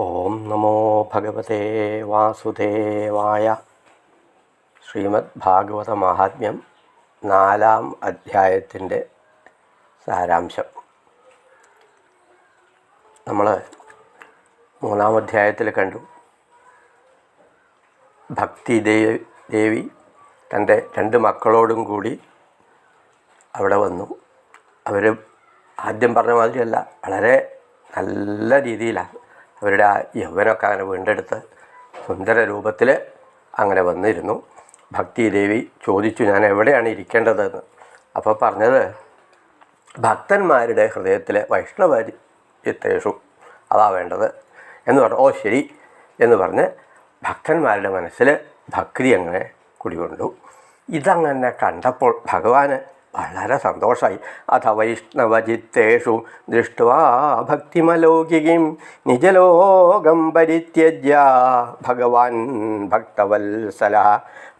ഓം നമോ ഭഗവതേ വാസുദേവായ. ശ്രീമദ് ഭാഗവത മഹാത്മ്യം നാലാം അധ്യായത്തിന്റെ സാരാംശം. നമ്മൾ മൂന്നാം അധ്യായത്തിൽ കണ്ടു. ഭക്തി ദേവി തന്റെ രണ്ട് മക്കളോടും കൂടി അവിടെ വന്നു. അവർ ആദ്യം പറഞ്ഞ മാതിരിയല്ല വളരെ നല്ല രീതിയിലാണ്. അവരുടെ ആ യൗവനമൊക്കെ അങ്ങനെ വീണ്ടെടുത്ത് സുന്ദര രൂപത്തിൽ അങ്ങനെ വന്നിരുന്നു. ഭക്തി ദേവി ചോദിച്ചു ഞാൻ എവിടെയാണ് ഇരിക്കേണ്ടതെന്ന്? അപ്പോൾ പറഞ്ഞത് ഭക്തന്മാരുടെ ഹൃദയത്തിലെ വൈഷ്ണവരിത്തേഷു അതാ വേണ്ടത്. എന്ന് പറഞ്ഞു ഓ ശരി. എന്ന് പറഞ്ഞ് ഭക്തന്മാരുടെ മനസ്സിൽ ഭക്തി അങ്ങനെ കുടികൊണ്ടു. ഇതങ്ങനെ കണ്ടപ്പോൾ ഭഗവാന് വളരെ സന്തോഷമായി അഥ വൈഷ്ണവചിത്തേഷു ദൃഷ്ട്വാ ഭക്തിമലോകികം നിജലോകം പരിത്യജ്യ ഭഗവാൻ ഭക്തവത്സല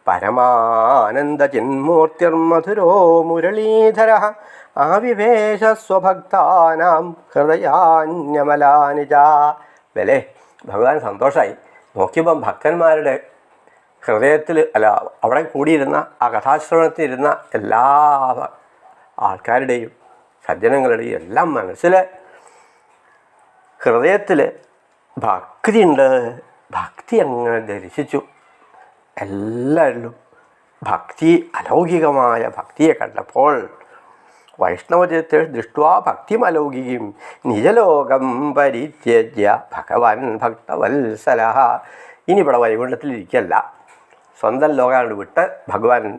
പരമാനന്ദചിന്മൂർത്തിർമധുരോ മുരളീധര ആവിവേശസ്വഭക്താനാം ഹൃദയാന്യമലാനിജ. വിലേ ഭഗവാൻ സന്തോഷമായി നോക്കിയപ്പം ഭക്തന്മാരുടെ ഹൃദയത്തിൽ അല്ല അവിടെ കൂടിയിരുന്ന ആ കഥാശ്രവണത്തിൽ ഇരുന്ന എല്ലാ ആൾക്കാരുടെയും സജ്ജനങ്ങളുടെയും എല്ലാം മനസ്സിൽ ഹൃദയത്തിൽ ഭക്തിയുണ്ട് ഭക്തി അങ്ങനെ ദർശിച്ചു. എല്ലാവരിലും ഭക്തി അലൗകികമായ ഭക്തിയെ കണ്ടപ്പോൾ വൈഷ്ണവജത്തെ ദൃഷ്ട്വാ ഭക്തിമലൗകികം. നിജലോകം പരിത്യജ്യ ഭഗവാൻ ഭക്തവത്സല ഇനി ഇവിടെ വൈകുണ്ഠത്തിലിരിക്കല്ല. സ്വന്തം ലോകമാണ് വിട്ട് ഭഗവാൻ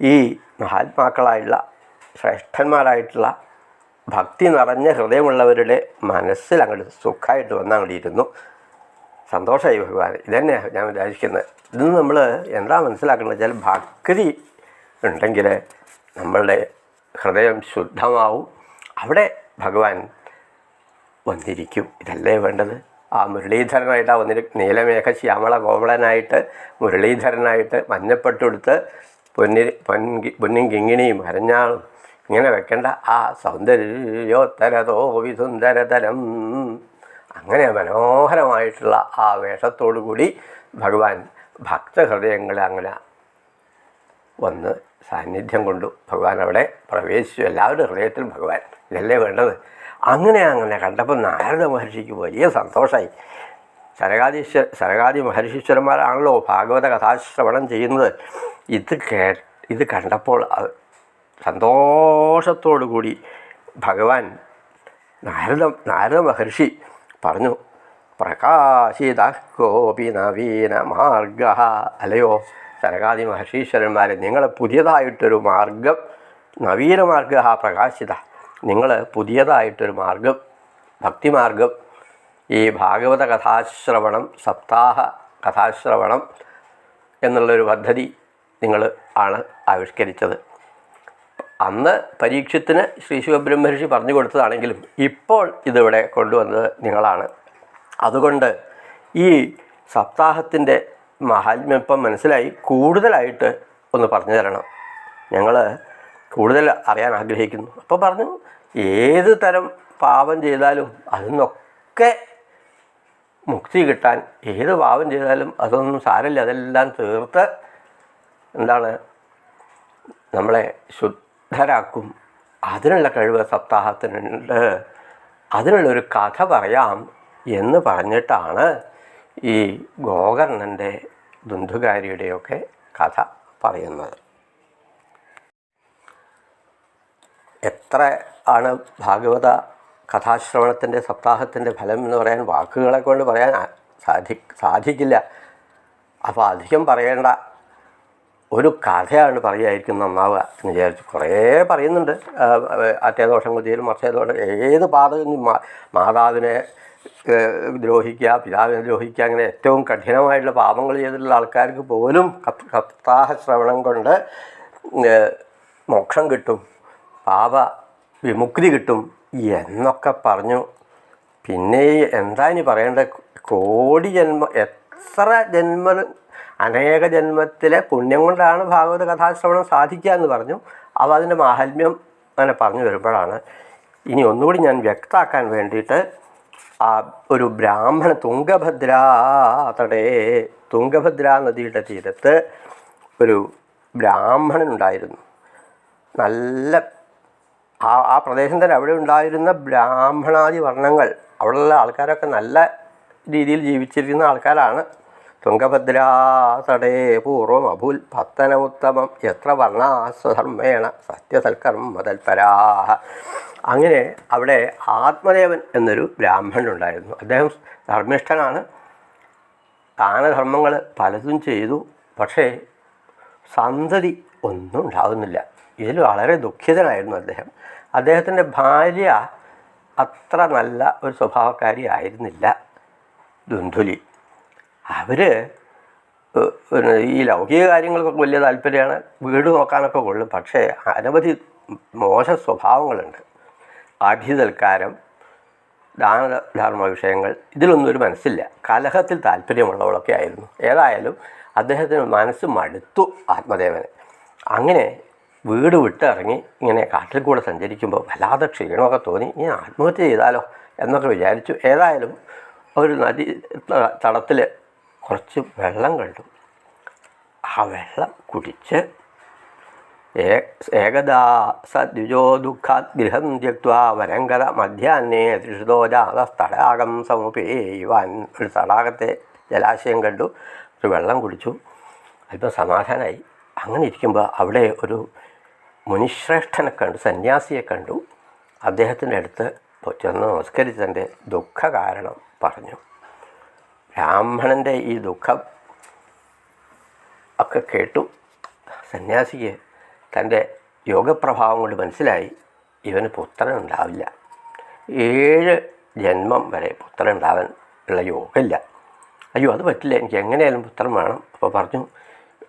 ഈ മഹാത്മാക്കളായുള്ള ശ്രേഷ്ഠന്മാരായിട്ടുള്ള ഭക്തി നിറഞ്ഞ ഹൃദയമുള്ളവരുടെ മനസ്സിൽ അങ്ങോട്ട് സുഖമായിട്ട് വന്ന് അങ്ങോട്ട് ഇരുന്നു സന്തോഷമായി ഭഗവാൻ. ഇതന്നെയാണ് ഞാൻ വിചാരിക്കുന്നത്. ഇത് നമ്മൾ എന്താ മനസ്സിലാക്കുന്നത്? വെച്ചാൽ ഭക്തി ഉണ്ടെങ്കിൽ നമ്മളുടെ ഹൃദയം ശുദ്ധമാവും. അവിടെ ഭഗവാൻ വന്നിരിക്കും. ഇതല്ലേ വേണ്ടത്? ആ മുരളീധരനായിട്ട് വന്നിട്ട് നീലമേഘ ശ്യാമള കോമളനായിട്ട് മുരളീധരനായിട്ട് മഞ്ഞപ്പെട്ടെടുത്ത് പൊന്നി പൊൻകി പൊന്നും കിങ്ങിണിയും അരഞ്ഞാളും. ഇങ്ങനെ വെക്കേണ്ട ആ സൗന്ദര്യോത്തരതോ വിസുന്ദരതരം. അങ്ങനെ മനോഹരമായിട്ടുള്ള ആ വേഷത്തോടു കൂടി ഭഗവാൻ ഭക്തഹൃദയങ്ങളെ അങ്ങനെ വന്ന് സാന്നിധ്യം കൊണ്ടു ഭഗവാൻ അവിടെ പ്രവേശിച്ചു. എല്ലാവരുടെ ഹൃദയത്തിലും ഭഗവാൻ. ഇതല്ലേ വേണ്ടത്? അങ്ങനെ അങ്ങനെ കണ്ടപ്പോൾ നാരദ മഹർഷിക്ക് വലിയ സന്തോഷമായി ശരകാദീശ്വര ശരകാദി മഹർഷീശ്വരന്മാരാണല്ലോ ഭാഗവത കഥാശ്രവണം ചെയ്യുന്നത്. ഇത് കേ ഇത് കണ്ടപ്പോൾ സന്തോഷത്തോടു കൂടി ഭഗവാൻ നാരദ നാരദ മഹർഷി പറഞ്ഞു പ്രകാശിത കോപി നവീന മാർഗ. അല്ലയോ ശരകാദി മഹർഷീശ്വരന്മാരെ നിങ്ങളെ പുതിയതായിട്ടൊരു മാർഗം നവീന മാർഗ പ്രകാശിത. നിങ്ങൾ പുതിയതായിട്ടൊരു മാർഗം ഭക്തിമാർഗം ഈ ഭാഗവത കഥാശ്രവണം സപ്താഹ കഥാശ്രവണം എന്നുള്ളൊരു പദ്ധതി നിങ്ങൾ ആണ് ആവിഷ്കരിച്ചത്. അന്ന് പരീക്ഷത്തിന് ശ്രീ ശിവബ്രഹ്മർഷി പറഞ്ഞു കൊടുത്തതാണെങ്കിലും ഇപ്പോൾ ഇതിവിടെ കൊണ്ടുവന്നത് നിങ്ങളാണ്. അതുകൊണ്ട് ഈ സപ്താഹത്തിന്റെ മഹാത്മ്യം ഇപ്പം മനസ്സിലായി. കൂടുതലായിട്ട് ഒന്ന് പറഞ്ഞു തരണം. ഞങ്ങൾ കൂടുതൽ അറിയാൻ ആഗ്രഹിക്കുന്നു. അപ്പോൾ പറഞ്ഞു ഏത് തരം പാപം ചെയ്താലും അതിൽ നിന്നൊക്കെ മുക്തി കിട്ടാൻ ഏത് പാപം ചെയ്താലും അതൊന്നും സാരമില്ല. അതെല്ലാം തീർത്ത് എന്താണ് നമ്മളെ ശുദ്ധരാക്കും. അതിനുള്ള കഴിവ് സപ്താഹത്തിനുണ്ട്. അതിനുള്ളൊരു കഥ പറയാം എന്ന് പറഞ്ഞിട്ടാണ് ഈ ഗോകർണന്റെ ദുന്ധുകാരിയുടെയൊക്കെ കഥ പറയുന്നത്. എത്ര ആണ് ഭാഗവത കഥാശ്രവണത്തിന്റെ സപ്താഹത്തിന്റെ ഫലം എന്ന് പറയാൻ വാക്കുകളെ കൊണ്ട് പറയാൻ സാധി സാധിക്കില്ല. അപ്പോൾ അധികം പറയേണ്ട ഒരു കഥയാണ് പറയുമായിരിക്കും നന്നാവുക എന്ന് വിചാരിച്ചു കുറേ പറയുന്നുണ്ട്. അറ്റേദോഷം കുതിയിലും മർച്ചേദോഷം ഏത് പാതകം മാതാവിനെ ദ്രോഹിക്കുക പിതാവിനെ ദ്രോഹിക്കുക അങ്ങനെ ഏറ്റവും കഠിനമായിട്ടുള്ള പാപങ്ങൾ ചെയ്തിട്ടുള്ള ആൾക്കാർക്ക് പോലും സപ്താഹ ശ്രവണം കൊണ്ട് മോക്ഷം കിട്ടും. പാപ വിമുക്തി കിട്ടും എന്നൊക്കെ പറഞ്ഞു. പിന്നെ എന്താ ഇനി പറയേണ്ട കോടി ജന്മ എത്ര ജന്മ അനേക ജന്മത്തിലെ പുണ്യം കൊണ്ടാണ് ഭാഗവത കഥാശ്രവണം സാധിക്കുക എന്ന് പറഞ്ഞു. അപ്പോൾ അതിന്റെ മാഹാത്മ്യം അങ്ങനെ പറഞ്ഞു വരുമ്പോഴാണ് ഇനി ഒന്നുകൂടി ഞാൻ വ്യക്തമാക്കാൻ വേണ്ടിയിട്ട് ആ ഒരു ബ്രാഹ്മണ തുംഗഭദ്ര തടേ തുംഗഭദ്ര നദിയുടെ തീരത്ത് ഒരു ബ്രാഹ്മണനുണ്ടായിരുന്നു നല്ല ആ ആ പ്രദേശം തന്നെ അവിടെ ഉണ്ടായിരുന്ന ബ്രാഹ്മണാദി വർണങ്ങൾ. അവിടെയുള്ള ആൾക്കാരൊക്കെ നല്ല രീതിയിൽ ജീവിച്ചിരിക്കുന്ന ആൾക്കാരാണ്. തുംഗഭദ്രാ തടേ പൂർവം അഭൂൽ പത്തനമുത്തമം. എത്ര വർണാസ്വധർമ്മേണ സത്യസൽക്കർമ്മ തൽപരാഹ അങ്ങനെ അവിടെ ആത്മദേവൻ എന്നൊരു ബ്രാഹ്മണനുണ്ടായിരുന്നു അദ്ദേഹം ധർമ്മിഷ്ഠനാണ്. ദാനധർമ്മങ്ങൾ പലതും ചെയ്തു. പക്ഷേ സന്തതി ഒന്നും ഉണ്ടാകുന്നില്ല ഇതിൽ വളരെ ദുഃഖിതനായിരുന്നു അദ്ദേഹം. അദ്ദേഹത്തിന്റെ ഭാര്യ അത്ര നല്ല ഒരു സ്വഭാവക്കാരി ആയിരുന്നില്ല ദുന്ധുലി അവർ ഈ ലൗകിക കാര്യങ്ങൾക്കൊക്കെ വലിയ താല്പര്യമാണ്. വീട് നോക്കാനൊക്കെ കൊള്ളും. പക്ഷേ അനവധി മോശ സ്വഭാവങ്ങളുണ്ട്. ആഠ്യതൽക്കാരം ദാനധർമ്മ വിഷയങ്ങൾ ഇതിലൊന്നും ഒരു മനസ്സില്ല. കലഹത്തിൽ താല്പര്യമുള്ളവളൊക്കെ ആയിരുന്നു. ഏതായാലും അദ്ദേഹത്തിന് മനസ്സ് മടുത്തു ആത്മദേവന്. അങ്ങനെ വീട് വിട്ടിറങ്ങി ഇങ്ങനെ കാട്ടിൽ കൂടെ സഞ്ചരിക്കുമ്പോൾ വല്ലാതെ ക്ഷീണമൊക്കെ തോന്നി. ഇനി ആത്മഹത്യ ചെയ്താലോ? എന്നൊക്കെ വിചാരിച്ചു. ഏതായാലും ഒരു നദി തടത്തിൽ കുറച്ച് വെള്ളം കണ്ടു. ആ വെള്ളം കുടിച്ച് ഏകദാ സദ്വിജോ ദുഃഖാത് ഗൃഹം ത്യക്വാ വരങ്കര മധ്യാഹ്നേ തൃഷിതോ തടാകം സമുപേയുവാൻ ഒരു തടാകത്തെ ജലാശയം കണ്ടു. ഒരു വെള്ളം കുടിച്ചു. അല്പം സമാധാനമായി അങ്ങനെ ഇരിക്കുമ്പോൾ അവിടെ ഒരു മുനിശ്രേഷ്ഠനെ കണ്ടു സന്യാസിയെ കണ്ടു. അദ്ദേഹത്തിന്റെ അടുത്ത് ചെന്ന് നമസ്കരിച്ച് തന്റെ ദുഃഖ കാരണം പറഞ്ഞു. ബ്രാഹ്മണന്റെ ഈ ദുഃഖം ഒക്കെ കേട്ടു. സന്യാസിക്ക് തന്റെ യോഗപ്രഭാവം കൊണ്ട് മനസ്സിലായി ഇവന് പുത്രൻ ഉണ്ടാവില്ല ഏഴ് ജന്മം വരെ പുത്രൻ ഉണ്ടാവാൻ ഉള്ള യോഗമില്ല. അയ്യോ അത് പറ്റില്ല എനിക്ക് എങ്ങനെയായാലും പുത്രൻ വേണം. അപ്പോൾ പറഞ്ഞു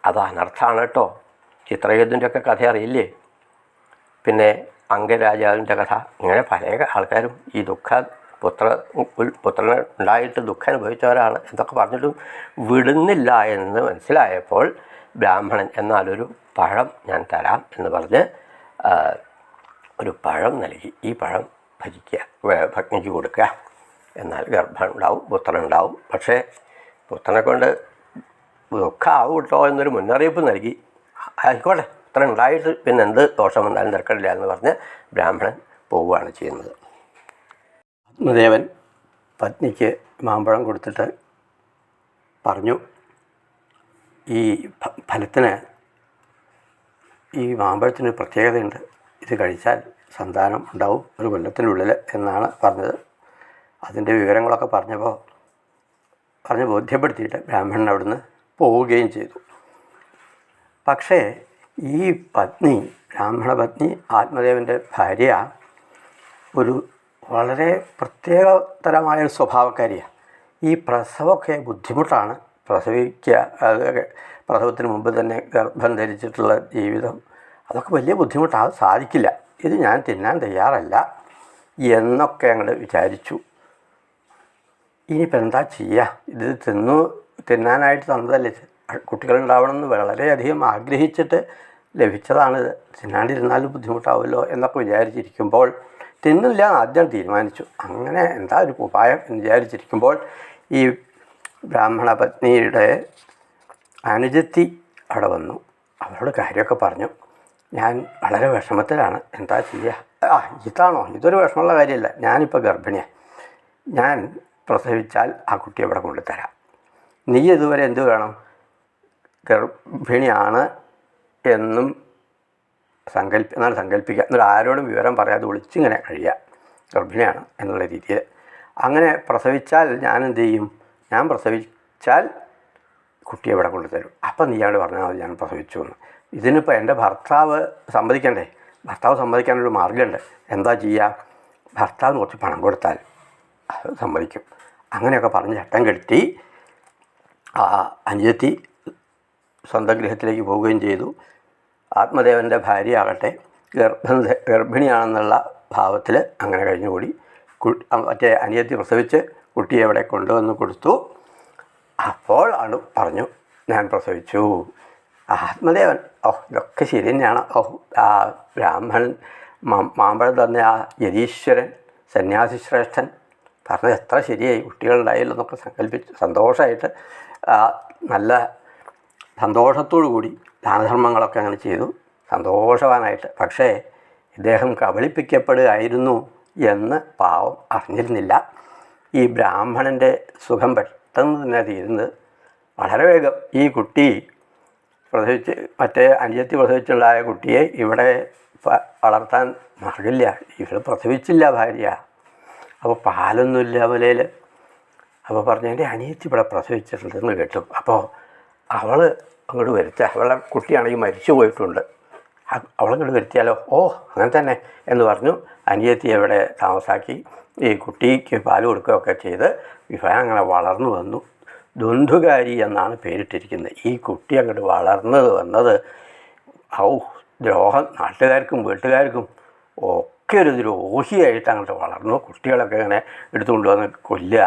അത് അനർത്ഥമാണ് കേട്ടോ. ചിത്രയുദ്ധന്റെ ഒക്കെ കഥ അറിയില്ലേ? പിന്നെ അംഗരാജാവിന്റെ കഥ. ഇങ്ങനെ പല ആൾക്കാരും ഈ ദുഃഖ പുത്ര പുത്രന് ഉണ്ടായിട്ട് ദുഃഖം അനുഭവിച്ചവരാണ് എന്നൊക്കെ പറഞ്ഞിട്ടും വിടുന്നില്ല എന്ന് മനസ്സിലായപ്പോൾ ബ്രാഹ്മണൻ എന്നാലൊരു പഴം ഞാൻ തരാം എന്ന് പറഞ്ഞ് ഒരു പഴം നൽകി. ഈ പഴം ഭജിക്കുക ഭഗ്നിക്ക് കൊടുക്കുക. എന്നാൽ ഗർഭം ഉണ്ടാവും പുത്രൻ ഉണ്ടാവും പക്ഷേ പുത്രനെ കൊണ്ട് ദുഃഖമാവും കേട്ടോ എന്നൊരു മുന്നറിയിപ്പ് നൽകി. ആയിക്കോട്ടെ. ഇത്ര ഉണ്ടായിട്ട് പിന്നെ എന്ത് ദോഷം വന്നാലും തിരക്കടില്ല എന്ന് പറഞ്ഞ് ബ്രാഹ്മണൻ പോവുകയാണ് ചെയ്യുന്നത്. ആത്മദേവൻ പത്നിക്ക് മാമ്പഴം കൊടുത്തിട്ട് പറഞ്ഞു ഈ ഫലത്തിന് ഈ മാമ്പഴത്തിന് പ്രത്യേകതയുണ്ട്. ഇത് കഴിച്ചാൽ സന്താനം ഉണ്ടാവും ഒരു കൊല്ലത്തിനുള്ളിൽ എന്നാണ് പറഞ്ഞത്. അതിന്റെ വിവരങ്ങളൊക്കെ പറഞ്ഞപ്പോൾ പറഞ്ഞ് ബോധ്യപ്പെടുത്തിയിട്ട് ബ്രാഹ്മണൻ അവിടുന്ന് പോവുകയും ചെയ്തു. പക്ഷേ ഈ പത്നി ബ്രാഹ്മണ പത്നി ആത്മദേവന്റെ ഭാര്യ ഒരു വളരെ പ്രത്യേകതരമായൊരു സ്വഭാവക്കാരിയാണ് ഈ പ്രസവമൊക്കെ ബുദ്ധിമുട്ടാണ്. പ്രസവിക്കുക അതൊക്കെ പ്രസവത്തിന് മുമ്പ് തന്നെ ഗർഭം ധരിച്ചിട്ടുള്ള ജീവിതം. അതൊക്കെ വലിയ ബുദ്ധിമുട്ടാണ് സാധിക്കില്ല. ഇത് ഞാൻ തിന്നാൻ തയ്യാറല്ല എന്നൊക്കെ അങ്ങോട്ട് വിചാരിച്ചു. ഇനിയിപ്പോൾ എന്താ ചെയ്യുക ഇത് തിന്നു തിന്നാനായിട്ട് തന്നതല്ലേ. കുട്ടികളുണ്ടാവണമെന്ന് വളരെയധികം ആഗ്രഹിച്ചിട്ട് ലഭിച്ചതാണിത് തിന്നാണ്ടിരുന്നാലും ബുദ്ധിമുട്ടാവുമല്ലോ എന്നൊക്കെ വിചാരിച്ചിരിക്കുമ്പോൾ തിന്നില്ല ആദ്യം തീരുമാനിച്ചു. അങ്ങനെ എന്താ ഒരു ഉപായം എന്ന് വിചാരിച്ചിരിക്കുമ്പോൾ ഈ ബ്രാഹ്മണ പത്നിയുടെ അനുജത്തി അവിടെ വന്നു. അവരോട് കാര്യമൊക്കെ പറഞ്ഞു. ഞാൻ വളരെ വിഷമത്തിലാണ്. എന്താ ചെയ്യുക? ആ ഇതാണോ? ഇതൊരു വിഷമമുള്ള കാര്യമല്ല. ഞാനിപ്പോൾ ഗർഭിണിയാണ് ഞാൻ പ്രസവിച്ചാൽ ആ കുട്ടിയെ ഇവിടെ കൊണ്ടുതരാം നീ ഇതുവരെ എന്ത് വേണം? ഗർഭിണിയാണ് എന്നും സങ്കല്പ എന്നാൽ സങ്കല്പിക്കുക എന്നിട്ട് ആരോടും വിവരം പറയാതെ ഒളിച്ചിങ്ങനെ കഴിയുക. ഗർഭിണിയാണ് എന്നുള്ള രീതിയിൽ. അങ്ങനെ പ്രസവിച്ചാൽ ഞാൻ എന്ത് ചെയ്യും? ഞാൻ പ്രസവിച്ചാൽ കുട്ടിയെ ഇവിടെ കൊണ്ടുതരും. അപ്പം നീ നീയാട് പറഞ്ഞാൽ മതി ഞാൻ പ്രസവിച്ചു എന്ന്. ഇതിനിപ്പോൾ എന്റെ ഭർത്താവ് സമ്മതിക്കണ്ടേ? ഭർത്താവ് സമ്മതിക്കാനൊരു മാർഗമുണ്ട്. എന്താ ചെയ്യുക? ഭർത്താവിന് കുറച്ച് പണം കൊടുത്താൽ സമ്മതിക്കും. അങ്ങനെയൊക്കെ പറഞ്ഞ് ചട്ടം കെട്ടി ആ അനുജത്തി സ്വന്തം ഗൃഹത്തിലേക്ക് പോവുകയും ചെയ്തു. ആത്മദേവന്റെ ഭാര്യയാകട്ടെ ഗർഭം ഗർഭ ഗർഭിണിയാണെന്നുള്ള ഭാവത്തിൽ അങ്ങനെ കഴിഞ്ഞുകൂടി. മറ്റേ അനിയത്തി പ്രസവിച്ച് കുട്ടിയെ അവിടെ കൊണ്ടുവന്ന് കൊടുത്തു. അപ്പോൾ ആണ് പറഞ്ഞു ഞാൻ പ്രസവിച്ചു. ആത്മദേവൻ ഓഹ് ഇതൊക്കെ ശരി തന്നെയാണ്. ഓഹ് ആ ബ്രാഹ്മണൻ മാമ്പഴം തന്ന ആ യതീശ്വരൻ സന്യാസി ശ്രേഷ്ഠൻ പറഞ്ഞത് എത്ര ശരിയായി. കുട്ടികളുണ്ടായില്ലെന്നൊക്കെ സങ്കല്പിച്ച് സന്തോഷമായിട്ട് നല്ല സന്തോഷത്തോടു കൂടി ദാനധർമ്മങ്ങളൊക്കെ അങ്ങനെ ചെയ്തു. സന്തോഷവാനായിട്ട്. പക്ഷേ ഇദ്ദേഹം കബളിപ്പിക്കപ്പെടുകയായിരുന്നു എന്ന് പാവം അറിഞ്ഞിരുന്നില്ല. ഈ ബ്രാഹ്മണന്റെ സുഖം പെട്ടെന്ന് തന്നെ തീരുന്നത് വളരെ വേഗം. ഈ കുട്ടി പ്രസവിച്ച് മറ്റേ അനിയത്തി പ്രസവിച്ചുണ്ടായ കുട്ടിയെ ഇവിടെ വളർത്താൻ മകളില്ല ഇവിടെ പ്രസവിച്ചില്ല ഭാര്യ. അപ്പോൾ പാലൊന്നുമില്ല മുലയിൽ. അപ്പോൾ പറഞ്ഞു എന്റെ അനിയത്തി ഇവിടെ പ്രസവിച്ചിട്ടുണ്ടെന്ന് കേട്ടു. അപ്പോൾ അവൾ അങ്ങോട്ട് വരുത്തുക അവളെ കുട്ടിയാണെങ്കിൽ മരിച്ചു പോയിട്ടുണ്ട്. അവളങ്ങോട്ട് വരുത്തിയാലോ? ഓ അങ്ങനെ തന്നെ എന്ന് പറഞ്ഞു അനിയത്തി അവിടെ താമസാക്കി. ഈ കുട്ടിക്ക് പാൽ കൊടുക്കുകയൊക്കെ ചെയ്ത് ഇവൻ അങ്ങനെ വളർന്നു വന്നു. ദുന്ധുകാരി എന്നാണ് പേരിട്ടിരിക്കുന്നത്. ഈ കുട്ടി അങ്ങോട്ട് വളർന്നത് വന്നത് ഔ ദ്രോഹം നാട്ടുകാർക്കും വീട്ടുകാർക്കും ഒക്കെ ഒരു ദ്രോഹിയായിട്ട് അങ്ങോട്ട് വളർന്നു. കുട്ടികളൊക്കെ ഇങ്ങനെ എടുത്തുകൊണ്ട് വന്ന് കൊല്ലുക.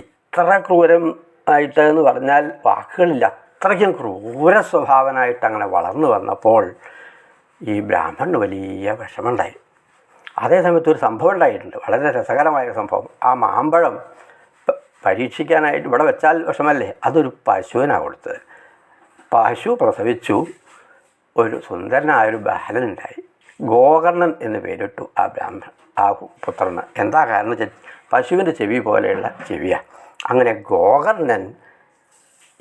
ഇത്ര ക്രൂരം ആയിട്ട് എന്ന് പറഞ്ഞാൽ വാക്കുകളില്ല. അത്രയ്ക്കും ക്രൂര സ്വഭാവനായിട്ട് അങ്ങനെ വളർന്നു വന്നപ്പോൾ ഈ ബ്രാഹ്മണന് വലിയ വിഷമമുണ്ടായി. അതേസമയത്ത് ഒരു സംഭവം ഉണ്ടായിട്ടുണ്ട്. വളരെ രസകരമായ ഒരു സംഭവം. ആ മാമ്പഴം പരീക്ഷിക്കാനായിട്ട് ഇവിടെ വെച്ചാൽ വിഷമല്ലേ? അതൊരു പശുവിനാണ് കൊടുത്തത്. പശു പ്രസവിച്ചു. ഒരു സുന്ദരനായൊരു ബാലനുണ്ടായി. ഗോകർണൻ എന്ന് പേരിട്ടു ആ ബ്രാഹ്മണൻ ആ പുത്രന്. എന്താ കാരണം? പശുവിന്റെ ചെവി പോലെയുള്ള ചെവിയാണ് അങ്ങനെ ഗോകർണൻ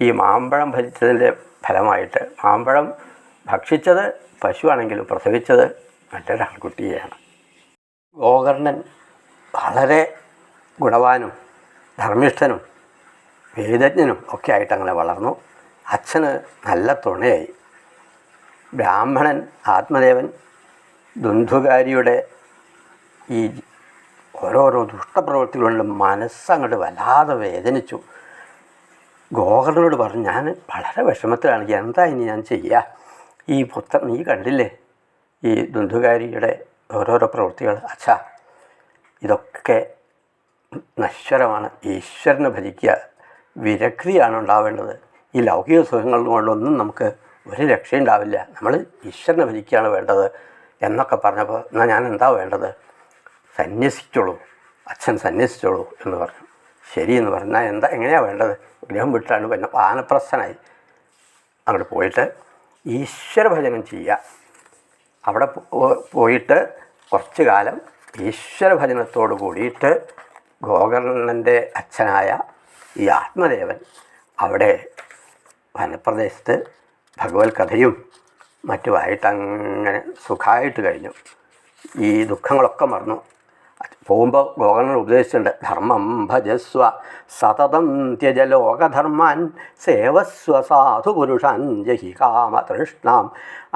ഈ മാമ്പഴം ഭജിച്ചതിന്റെ ഫലമായിട്ട് മാമ്പഴം ഭക്ഷിച്ചത് പശുവാണെങ്കിലും പ്രസവിച്ചത് മറ്റൊരാൺകുട്ടിയെയാണ്. ഗോകർണൻ വളരെ ഗുണവാനും ധർമ്മിഷ്ഠനും വേദജ്ഞനും ഒക്കെ ആയിട്ട് അങ്ങനെ വളർന്നു. അച്ഛന് നല്ല തുണയായി. ബ്രാഹ്മണൻ ആത്മദേവൻ ദുന്ധുകാരിയുടെ ഈ ഓരോരോ ദുഷ്ടപ്രവൃത്തികളിലും മനസ്സങ്ങോട്ട് വല്ലാതെ വേദനിച്ചു. ഗോകർണനോട് പറഞ്ഞു ഞാൻ വളരെ വിഷമത്തിലാണ്. എന്താ ഇനി ഞാൻ ചെയ്യുക ഈ പുത്രൻ നീ കണ്ടില്ലേ? ഈ ദുന്ധുകാരിയുടെ ഓരോരോ പ്രവൃത്തികൾ. അച്ഛാ ഇതൊക്കെ നശ്വരമാണ്. ഈശ്വരനെ ഭജിക്കുക വിരക്തിയാണ് ഉണ്ടാവേണ്ടത്. ഈ ലൗകിക സുഖങ്ങൾ കൊണ്ടൊന്നും നമുക്ക് ഒരു രക്ഷയുണ്ടാവില്ല നമ്മൾ ഈശ്വരനെ ഭജിക്കുകയാണ് വേണ്ടത് എന്നൊക്കെ പറഞ്ഞപ്പോൾ എന്നാൽ ഞാൻ എന്താ വേണ്ടത്? സന്യസിച്ചോളൂ. അച്ഛൻ സന്യസിച്ചോളൂ എന്ന് പറഞ്ഞു. ശരി എന്ന് പറഞ്ഞാൽ എന്താ എങ്ങനെയാണ് വേണ്ടത്? ഗ്രഹം വിട്ടാണ് പിന്നെ വാനപ്രസ്ഥനായി അങ്ങോട്ട് പോയിട്ട് ഈശ്വര ഭജനം ചെയ്യുക. അവിടെ പോയിട്ട് കുറച്ച് കാലം ഈശ്വര ഭജനത്തോട് കൂടിയിട്ട് ഗോകർണന്റെ അച്ഛനായ ഈ ആത്മദേവൻ അവിടെ വനപ്രദേശത്ത് ഭഗവത് കഥയും മറ്റുമായിട്ട് അങ്ങനെ സുഖമായിട്ട് കഴിഞ്ഞു. ഈ ദുഃഖങ്ങളൊക്കെ മറന്നു. പോകുമ്പോൾ ഗോകർണൻ ഉപദേശിച്ചിട്ടുണ്ട് ധർമ്മം ഭജസ്വ സതതം ത്യജ ലോകധർമാൻ സേവസ്വ സാധു പുരുഷാൻ ജഹി കാമതൃഷ്ണാം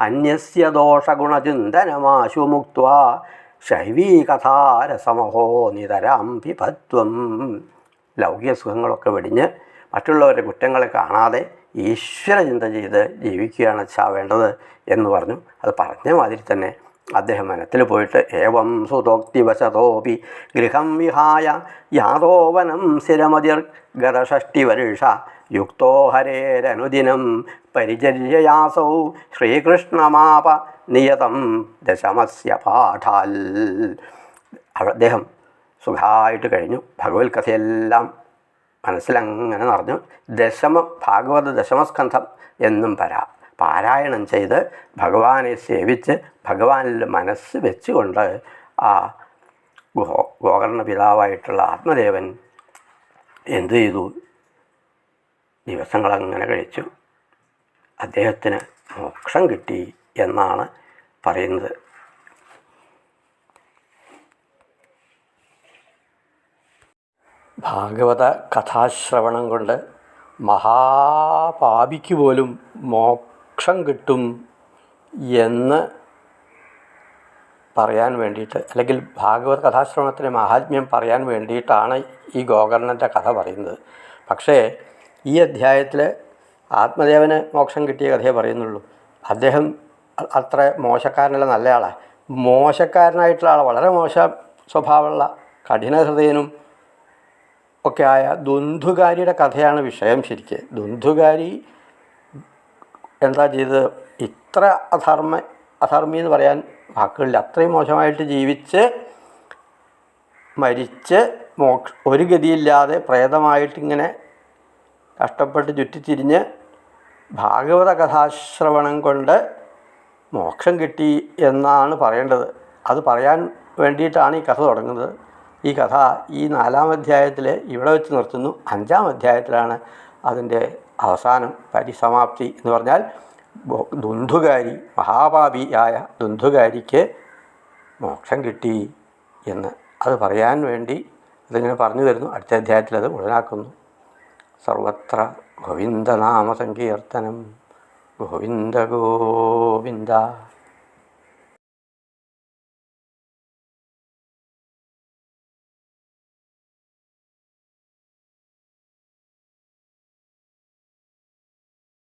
അന്യസ്യ ദോഷഗുണചിന്തനമാശു മുക്ത ശൈവീകഥാരസമഹോ നിതരാം വിഭത്വം. ലൗകിക സുഖങ്ങളൊക്കെ വെടിഞ്ഞ് മറ്റുള്ളവരുടെ കുറ്റങ്ങളെ കാണാതെ ഈശ്വര ചിന്ത ചെയ്ത് ജീവിക്കുകയാണ് ചാവേണ്ടത് എന്ന് പറഞ്ഞു. അത് പറഞ്ഞ മാതിരി തന്നെ അദ്ദേഹം വനത്തിൽ പോയിട്ട് ഏവം സുതോക്തിവശതോപി ഗൃഹം വിഹായ യാതോവനം സ്ഥിരമതിർ ഗതഷഷ്ടിവർഷ യുക്തോ ഹരേരനുദിനം പരിചര്യയാസൗ ശ്രീകൃഷ്ണമാപ നിയതം ദശമസ്യ പാഠാൽ. അദ്ദേഹം സുഖമായിട്ട് കഴിഞ്ഞു. ഭഗവത് കഥയെല്ലാം മനസ്സിലങ്ങനെ നിറഞ്ഞു. ദശമ ഭാഗവത ദശമസ്കന്ധം എന്നും പരാ പാരായണം ചെയ്ത് ഭഗവാനെ സേവിച്ച് ഭഗവാനിൽ മനസ്സ് വെച്ചുകൊണ്ട് ആ ഗോ ഗോകർണ പിതാവായിട്ടുള്ള ആത്മദേവൻ എന്തു ചെയ്തു? ദിവസങ്ങളങ്ങനെ കഴിച്ചു. അദ്ദേഹത്തിന് മോക്ഷം കിട്ടി എന്നാണ് പറയുന്നത്. ഭാഗവത കഥാശ്രവണം കൊണ്ട് മഹാപാപിക്ക് പോലും മോക്ഷം കിട്ടും എന്ന് പറയാൻ വേണ്ടിയിട്ട് അല്ലെങ്കിൽ ഭാഗവത കഥാശ്രവണത്തിന്റെ മഹാത്മ്യം പറയാൻ വേണ്ടിയിട്ടാണ് ഈ ഗോകർണന്റെ കഥ പറയുന്നത്. പക്ഷേ ഈ അധ്യായത്തിൽ ആത്മദേവന് മോക്ഷം കിട്ടിയ കഥയെ പറയുന്നുള്ളൂ. അദ്ദേഹം അത്ര മോശക്കാരനല്ല നല്ലയാളാണ് മോശക്കാരനായിട്ടുള്ള ആൾ വളരെ മോശ സ്വഭാവമുള്ള കഠിനഹൃദയനും ഒക്കെ ആയ ദുന്ധുകാരിയുടെ കഥയാണ് വിഷയം ശരിക്ക്. ദുന്ധുകാരി എന്താ ചെയ്തത്? ഇത്ര അധർമ്മ അധർമ്മി എന്ന് പറയാൻ വാക്കുകളില്ല. അത്രയും മോശമായിട്ട് ജീവിച്ച് മരിച്ച് മോക്ഷ ഒരു ഗതിയില്ലാതെ പ്രേതമായിട്ടിങ്ങനെ കഷ്ടപ്പെട്ട് ചുറ്റിത്തിരിഞ്ഞ് ഭാഗവത കഥാശ്രവണം കൊണ്ട് മോക്ഷം കിട്ടി എന്നാണ് പറയേണ്ടത്. അത് പറയാൻ വേണ്ടിയിട്ടാണ് ഈ കഥ തുടങ്ങുന്നത്. ഈ കഥ ഈ നാലാം അധ്യായത്തിൽ ഇവിടെ വെച്ച് നിർത്തുന്നു. അഞ്ചാം അധ്യായത്തിലാണ് അതിന്റെ അവസാനം പരിസമാപ്തി എന്ന് പറഞ്ഞാൽ ദുന്ധുകാരി മഹാപാപിയായ ദുന്ധുകാരിക്ക് മോക്ഷം കിട്ടി എന്ന്. അത് പറയാൻ വേണ്ടി ഇതിങ്ങനെ പറഞ്ഞു തരുന്നു. അടുത്ത അധ്യായത്തിൽ അത് മുഴുവനാക്കുന്നു സർവത്ര ഗോവിന്ദനാമസങ്കീർത്തനം. ഗോവിന്ദ ഗോവിന്ദ.